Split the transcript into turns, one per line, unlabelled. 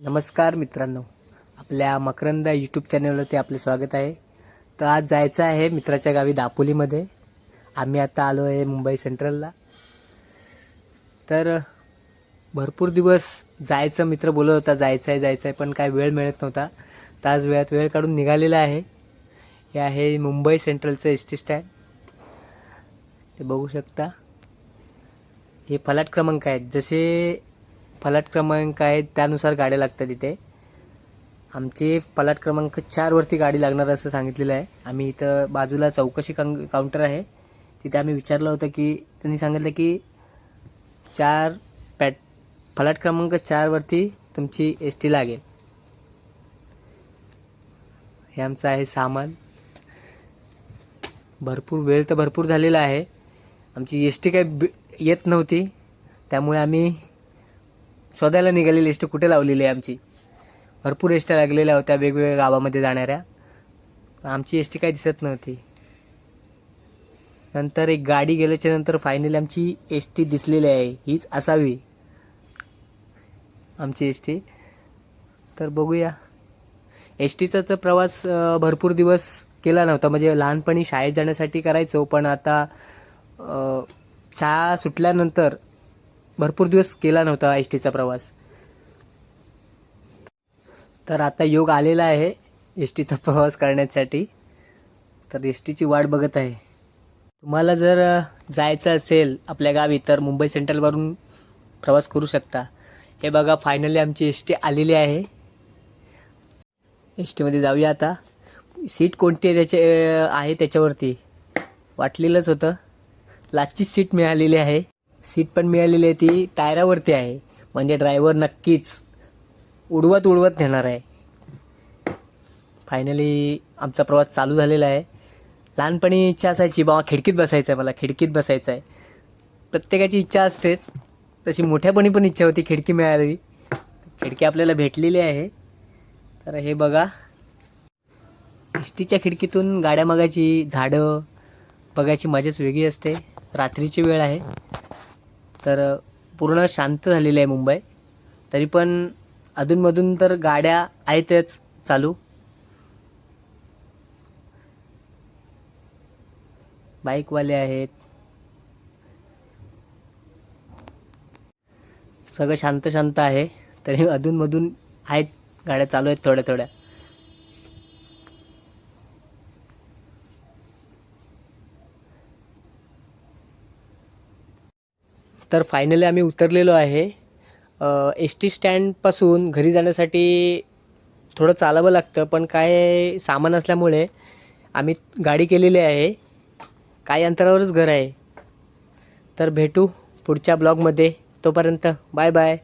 नमस्कार मित्रांनो. आपल्या मकरंदा यूट्यूब चॅनलवरती आपले स्वागत आहे. तर आज जायचं आहे मित्राच्या गावी दापोलीमध्ये. आम्ही आता आलो आहे मुंबई सेंट्रलला तर भरपूर दिवस जायचं मित्र बोलत होता जायचं आहे जायचं आहे पण काय वेळ मिळत नव्हता. तर आज वेळात वेळ काढून निघालेला आहे. हे आहे मुंबई सेंट्रलचं एस टी स्टँड ते बघू शकता. हे फलाट क्रमांक आहेत. जसे फलाट क्रमांक आहे त्यानुसार गाड्या लागतात इथे. आमचे फलाट क्रमांक चारवरती गाडी लागणार असं सांगितलेलं आहे. आम्ही इथं बाजूला चौकशी कां काउंटर आहे. तिथे आम्ही विचारलं होतं की त्यांनी सांगितलं की चार पॅट फलाट क्रमांक चारवरती तुमची एस टी लागेल. हे आमचं आहे सामान. भरपूर वेळ तर भरपूर झालेला आहे. आमची एस टी काही येत नव्हती. त्यामुळे आम्ही शोधायला निघालेली एस टी कुठे लावलेली आहे आमची? भरपूर एस लागलेल्या होत्या वेगवेगळ्या गावामध्ये जाणाऱ्या. आमची एस टी काही दिसत नव्हती. नंतर एक गाडी गेल्याच्यानंतर फायनली आमची एस टी दिसलेली आहे. हीच असावी. आमची एस टी तर बघूया. एस टीचा तर प्रवास भरपूर दिवस केला नव्हता. म्हणजे लहानपणी शाळेत जाण्यासाठी करायचो पण आता शाळा सुटल्यानंतर भरपूर दिवस केला नव्हता एस टीचा प्रवास. तर आता योग आलेला आहे एस टीचा प्रवास करण्यासाठी. तर एस टीची वाट बघत आहे. तुम्हाला जर जायचं असेल आपल्या गावी तर मुंबई सेंट्रलवरून प्रवास करू शकता. हे बघा फायनली आमची एस टी आलेली आहे. एस टीमध्ये जाऊया आता. सीट कोणती आहे त्याचे आहे त्याच्यावरती. वाटलेलंच होतं. लास्टची सीट मिळालेली आहे. सीट पण मिळालेली आहे ती टायरावरती आहे. म्हणजे ड्रायव्हर नक्कीच उडवत उडवत नेणार आहे. फायनली आमचा प्रवास चालू झालेला आहे. लहानपणी इच्छा असायची बाबा खिडकीत बसायचं आहे मला खिडकीत बसायचं आहे प्रत्येकाची इच्छा असतेच. तशी मोठ्यापणी पण इच्छा होती खिडकी मिळाली. खिडकी आपल्याला भेटलेली आहे. तर हे बघा. एस खिडकीतून गाड्या मागायची झाडं बघायची मजाच वेगळी असते. रात्रीची वेळ आहे. तर पूर्ण शांत झालेली आहे मुंबई. तरी पण अधूनमधून तर गाड्या आहेतच चालू. बाईकवाले आहेत. सगळं शांत शांत आहे. तरी अधूनमधून आहेत गाड्या चालू आहेत थोड्या थोड्या तर फायनली आम्ही उतरलेलो आहे. एस टी स्टँडपासून घरी जाण्यासाठी थोडं चालावं लागतं पण काय सामान असल्यामुळे आम्ही गाडी केलेली आहे. काही अंतरावरच घर आहे. तर भेटू पुढच्या ब्लॉगमध्ये. तोपर्यंत बाय बाय.